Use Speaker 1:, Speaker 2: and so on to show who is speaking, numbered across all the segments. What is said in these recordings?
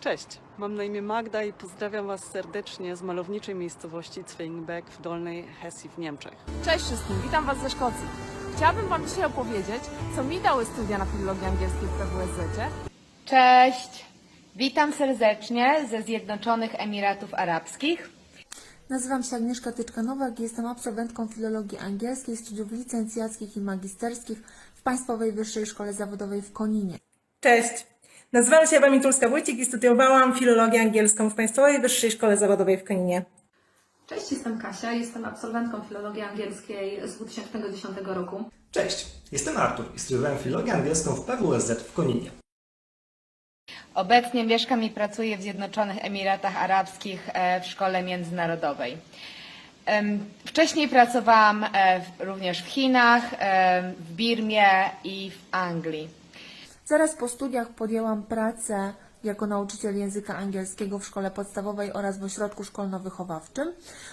Speaker 1: Cześć, mam na imię Magda i pozdrawiam Was serdecznie z malowniczej miejscowości Zwingbeck w Dolnej Hesji w Niemczech.
Speaker 2: Cześć wszystkim, witam Was ze Szkocji. Chciałabym Wam dzisiaj opowiedzieć, co mi dały studia na filologii angielskiej w PWSZ.
Speaker 3: Cześć! Witam serdecznie ze Zjednoczonych Emiratów Arabskich.
Speaker 4: Nazywam się Agnieszka Tyczka-Nowak i jestem absolwentką filologii angielskiej, studiów licencjackich i magisterskich w Państwowej Wyższej Szkole Zawodowej w Koninie.
Speaker 5: Cześć. Nazywam się Ewa Mitulska-Wójcik i studiowałam filologię angielską w Państwowej Wyższej Szkole Zawodowej w Koninie.
Speaker 6: Cześć, jestem Kasia, jestem absolwentką filologii angielskiej z 2010 roku.
Speaker 7: Cześć, jestem Artur i studiowałem filologię angielską w PWSZ w Koninie.
Speaker 3: Obecnie mieszkam i pracuję w Zjednoczonych Emiratach Arabskich e, w szkole międzynarodowej. Wcześniej pracowałam e, również w Chinach, e, w Birmie i w Anglii.
Speaker 4: Zaraz po studiach podjęłam pracę jako nauczyciel języka angielskiego w szkole podstawowej oraz w ośrodku szkolno-wychowawczym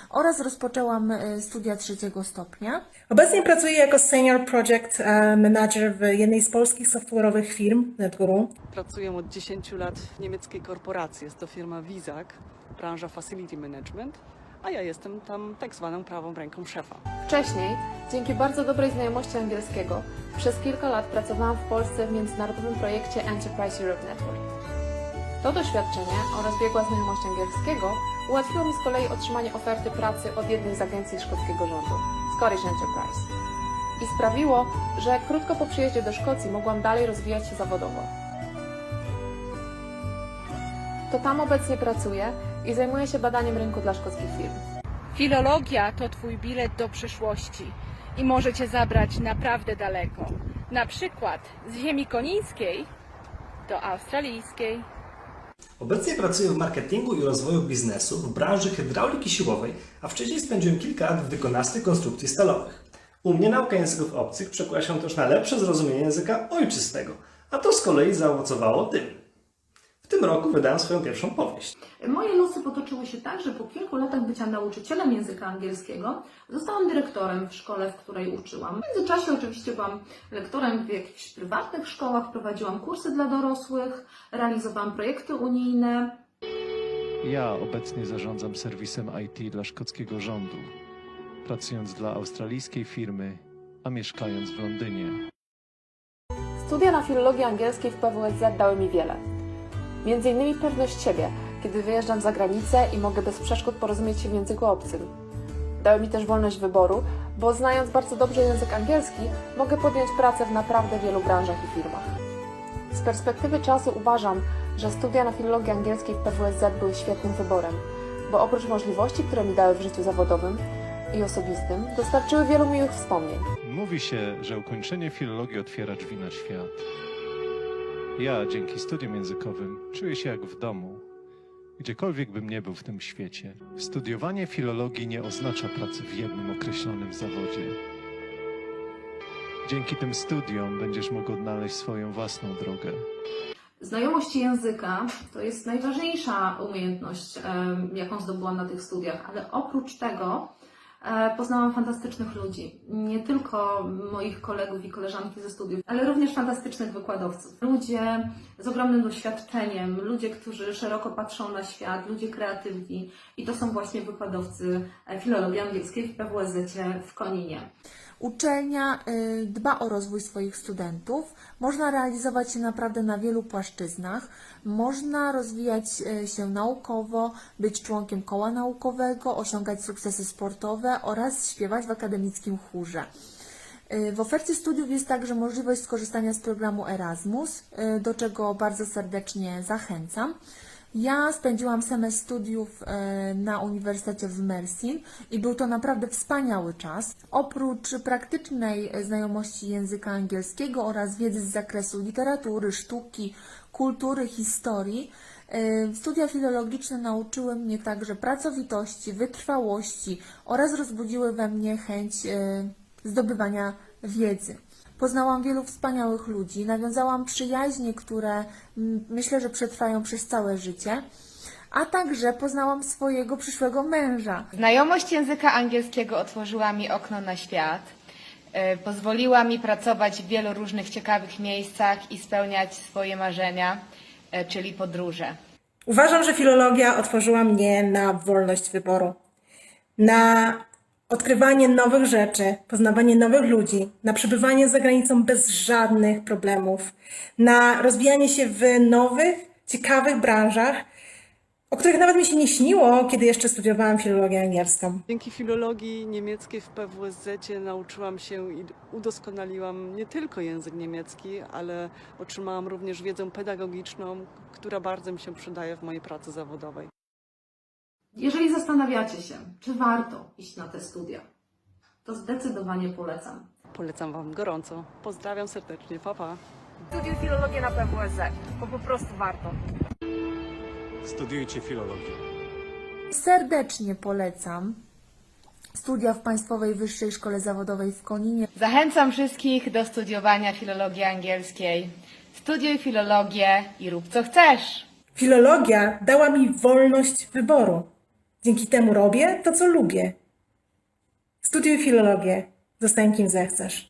Speaker 4: oraz rozpoczęłam e, studia trzeciego stopnia.
Speaker 5: Obecnie pracuję jako Senior Project e, Manager w jednej z polskich software'owych firm NetGuru.
Speaker 1: Pracuję od 10 lat w niemieckiej korporacji. Jest to firma Wizak, branża Facility Management, a ja jestem tam tak zwaną prawą ręką szefa.
Speaker 2: Wcześniej, dzięki bardzo dobrej znajomości angielskiego, przez kilka lat pracowałam w Polsce w międzynarodowym projekcie Enterprise Europe Network. To doświadczenie oraz biegła znajomość angielskiego ułatwiło mi z kolei otrzymanie oferty pracy od jednej z agencji szkockiego rządu, Scottish Enterprise. I sprawiło, że krótko po przyjeździe do Szkocji mogłam dalej rozwijać się zawodowo. To tam obecnie pracuję i zajmuję się badaniem rynku dla szkockich firm.
Speaker 8: Filologia to Twój bilet do przyszłości i może Cię zabrać naprawdę daleko. Na przykład z ziemi konińskiej do australijskiej.
Speaker 7: Obecnie pracuję w marketingu i rozwoju biznesu w branży hydrauliki siłowej, a wcześniej spędziłem kilka lat w wykonawstwie konstrukcji stalowych. U mnie nauka języków obcych przekłada się też na lepsze zrozumienie języka ojczystego, a to z kolei zaowocowało tym. W tym roku wydałem swoją pierwszą powieść.
Speaker 6: Moje losy potoczyły się tak, że po kilku latach bycia nauczycielem języka angielskiego zostałam dyrektorem w szkole, w której uczyłam. W międzyczasie oczywiście byłam lektorem w jakichś prywatnych szkołach, prowadziłam kursy dla dorosłych, realizowałam projekty unijne.
Speaker 9: Ja obecnie zarządzam serwisem IT dla szkockiego rządu, pracując dla australijskiej firmy, a mieszkając w Londynie.
Speaker 2: Studia na filologii angielskiej w PWSZ dały mi wiele. Między innymi pewność siebie, kiedy wyjeżdżam za granicę i mogę bez przeszkód porozumieć się w języku obcym. Dały mi też wolność wyboru, bo znając bardzo dobrze język angielski, mogę podjąć pracę w naprawdę wielu branżach i firmach. Z perspektywy czasu uważam, że studia na filologii angielskiej w PWSZ były świetnym wyborem, bo oprócz możliwości, które mi dały w życiu zawodowym i osobistym, dostarczyły wielu miłych wspomnień.
Speaker 9: Mówi się, że ukończenie filologii otwiera drzwi na świat. Ja dzięki studiom językowym czuję się jak w domu, gdziekolwiek bym nie był w tym świecie. Studiowanie filologii nie oznacza pracy w jednym określonym zawodzie. Dzięki tym studiom będziesz mógł odnaleźć swoją własną drogę.
Speaker 6: Znajomość języka to jest najważniejsza umiejętność, jaką zdobyłam na tych studiach, ale oprócz tego poznałam fantastycznych ludzi. Nie tylko moich kolegów i koleżanki ze studiów, ale również fantastycznych wykładowców. Ludzie z ogromnym doświadczeniem, ludzie, którzy szeroko patrzą na świat, ludzie kreatywni i to są właśnie wykładowcy e, filologii angielskiej w PWSZ w Koninie.
Speaker 4: Uczelnia y, dba o rozwój swoich studentów. Można realizować się naprawdę na wielu płaszczyznach. Można rozwijać y, się naukowo, być członkiem koła naukowego, osiągać sukcesy sportowe oraz śpiewać w akademickim chórze. Y, W ofercie studiów jest także możliwość skorzystania z programu Erasmus, do czego bardzo serdecznie zachęcam. Ja spędziłam semestr studiów y, na Uniwersytecie w Mersin i był to naprawdę wspaniały czas. Oprócz praktycznej y, znajomości języka angielskiego oraz wiedzy z zakresu literatury, sztuki, kultury, historii, y, studia filologiczne nauczyły mnie także pracowitości, wytrwałości oraz rozbudziły we mnie chęć zdobywania wiedzy. Poznałam wielu wspaniałych ludzi, nawiązałam przyjaźnie, które mm, myślę, że przetrwają przez całe życie, a także poznałam swojego przyszłego męża.
Speaker 3: Znajomość języka angielskiego otworzyła mi okno na świat. e, Pozwoliła mi pracować w wielu różnych ciekawych miejscach i spełniać swoje marzenia, e, czyli podróże.
Speaker 5: Uważam, że filologia otworzyła mnie na wolność wyboru, na odkrywanie nowych rzeczy, poznawanie nowych ludzi, na przebywanie za granicą bez żadnych problemów, na rozwijanie się w nowych, ciekawych branżach, o których nawet mi się nie śniło, kiedy jeszcze studiowałam filologię angielską.
Speaker 1: Dzięki filologii niemieckiej w PWSZ nauczyłam się i udoskonaliłam nie tylko język niemiecki, ale otrzymałam również wiedzę pedagogiczną, która bardzo mi się przydaje w mojej pracy zawodowej.
Speaker 6: Jeżeli zastanawiacie się, czy warto iść na te studia, to zdecydowanie polecam.
Speaker 1: Polecam Wam gorąco. Pozdrawiam serdecznie. Pa, pa.
Speaker 10: Studiuj filologię na PWSZ, bo po prostu warto.
Speaker 9: Studiujcie filologię.
Speaker 4: Serdecznie polecam studia w Państwowej Wyższej Szkole Zawodowej w Koninie.
Speaker 3: Zachęcam wszystkich do studiowania filologii angielskiej. Studiuj filologię i rób co chcesz.
Speaker 5: Filologia dała mi wolność wyboru. Dzięki temu robię to, co lubię. Studiuj filologię, zostań kim zechcesz.